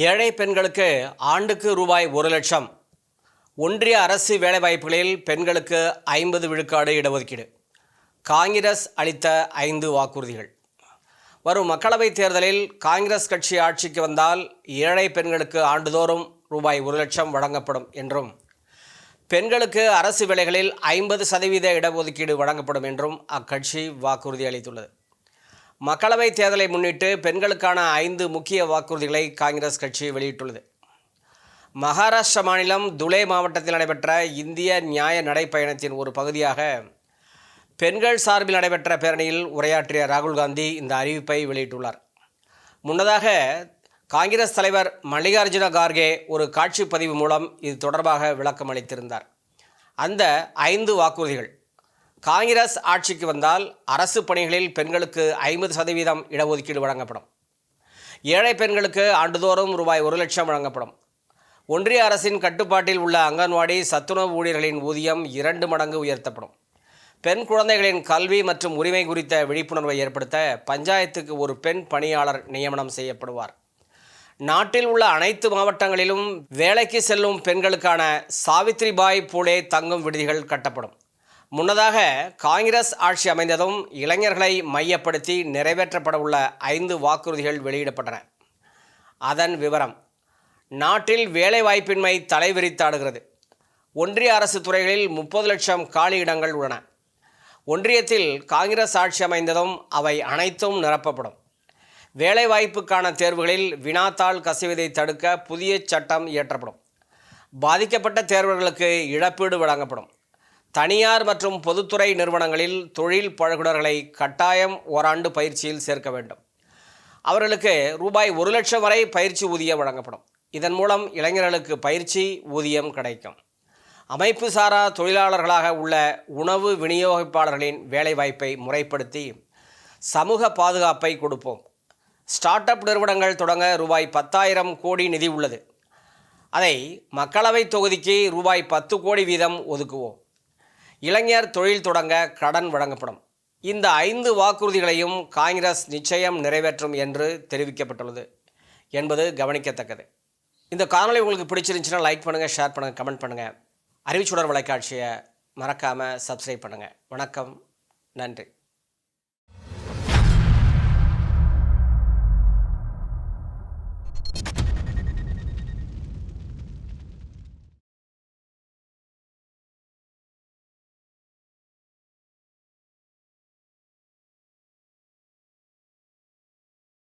ஏழை பெண்களுக்கு ஆண்டுக்கு ரூபாய் ஒரு லட்சம். ஒன்றிய அரசு வேலைவாய்ப்புகளில் பெண்களுக்கு ஐம்பது விழுக்காடு இடஒதுக்கீடு. காங்கிரஸ் அளித்த ஐந்து வாக்குறுதிகள். வரும் மக்களவைத் தேர்தலில் காங்கிரஸ் கட்சி ஆட்சிக்கு வந்தால் ஏழை பெண்களுக்கு ஆண்டுதோறும் ரூபாய் ஒரு லட்சம் வழங்கப்படும் என்றும் பெண்களுக்கு அரசு வேலைகளில் ஐம்பது சதவீத இடஒதுக்கீடு வழங்கப்படும் என்றும் அக்கட்சி வாக்குறுதி அளித்துள்ளது. மக்களவைத் தேர்தலை முன்னிட்டு பெண்களுக்கான ஐந்து முக்கிய வாக்குறுதிகளை காங்கிரஸ் கட்சி வெளியிட்டுள்ளது. மகாராஷ்டிர மாநிலம் துலே மாவட்டத்தில் நடைபெற்ற இந்திய நியாய நடைப்பயணத்தின் ஒரு பகுதியாக பெண்கள் சார்பில் நடைபெற்ற பேரணியில் உரையாற்றிய ராகுல் காந்தி இந்த அறிவிப்பை வெளியிட்டுள்ளார். முன்னதாக காங்கிரஸ் தலைவர் மல்லிகார்ஜுன கார்கே ஒரு காட்சி பதிவு மூலம் இது தொடர்பாக விளக்கம் அளித்திருந்தார் அந்த ஐந்து வாக்குறுதிகள் காங்கிரஸ் ஆட்சிக்கு வந்தால் அரசு பணிகளில் பெண்களுக்கு ஐம்பது சதவீதம் இடஒதுக்கீடு வழங்கப்படும். ஏழை பெண்களுக்கு ஆண்டுதோறும் ரூபாய் ஒரு லட்சம் வழங்கப்படும். ஒன்றிய அரசின் கட்டுப்பாட்டில் உள்ள அங்கன்வாடி சத்துணவு ஊழியர்களின் ஊதியம் இரண்டு மடங்கு உயர்த்தப்படும். பெண் குழந்தைகளின் கல்வி மற்றும் உரிமை குறித்த விழிப்புணர்வை ஏற்படுத்த பஞ்சாயத்துக்கு ஒரு பெண் பணியாளர் நியமனம் செய்யப்படுவார். நாட்டில் உள்ள அனைத்து மாவட்டங்களிலும் வேலைக்கு செல்லும் பெண்களுக்கான சாவித்ரிபாய் பூலே தங்கும் விடுதிகள் கட்டப்படும். முன்னதாக காங்கிரஸ் ஆட்சி அமைந்ததும் இளைஞர்களை மையப்படுத்தி நிறைவேற்றப்பட உள்ள ஐந்து வாக்குறுதிகள் வெளியிடப்பட்டன. அதன் விவரம் நாட்டில் வேலைவாய்ப்பின்மை தலைவிரித்தாடுகிறது. ஒன்றிய அரசு துறைகளில் முப்பது லட்சம் காலி இடங்கள் உள்ளன. ஒன்றியத்தில் காங்கிரஸ் ஆட்சி அமைந்ததும் அவை அனைத்தும் நிரப்பப்படும். வேலைவாய்ப்புக்கான தேர்வுகளில் வினாத்தாள் கசிவதை தடுக்க புதிய சட்டம் இயற்றப்படும். பாதிக்கப்பட்ட தேர்வர்களுக்கு இழப்பீடு வழங்கப்படும். தனியார் மற்றும் பொதுத்துறை நிறுவனங்களில் தொழில் பழகுனர்களை கட்டாயம் ஓராண்டு பயிற்சியில் சேர்க்க வேண்டும். அவர்களுக்கு ரூபாய் ஒரு லட்சம் வரை பயிற்சி ஊதியம் வழங்கப்படும். இதன் மூலம் இளைஞர்களுக்கு பயிற்சி ஊதியம் கிடைக்கும். அமைப்பு சாரா தொழிலாளர்களாக உள்ள உணவு விநியோகிப்பாளர்களின் வேலைவாய்ப்பை முறைப்படுத்தி சமூக பாதுகாப்பை கொடுப்போம். ஸ்டார்ட் அப் நிறுவனங்கள் தொடங்க ரூபாய் பத்தாயிரம் கோடி நிதி உள்ளது. அதை மக்களவைத் தொகுதிக்கு ரூபாய் பத்து கோடி வீதம் ஒதுக்குவோம். இளைஞர் தொழில் தொடங்க கடன் வழங்கப்படும். இந்த ஐந்து வாக்குறுதிகளையும் காங்கிரஸ் நிச்சயம் நிறைவேற்றும் என்று தெரிவிக்கப்பட்டுள்ளது என்பது கவனிக்கத்தக்கது. இந்த காணொலி உங்களுக்கு பிடிச்சிருந்துச்சுன்னா லைக் பண்ணுங்கள் ஷேர் பண்ணுங்கள் கமெண்ட் பண்ணுங்கள் அறிவிச்சுடர் வலைக்காட்சியை மறக்காமல் சப்ஸ்கிரைப் பண்ணுங்கள் வணக்கம் நன்றி.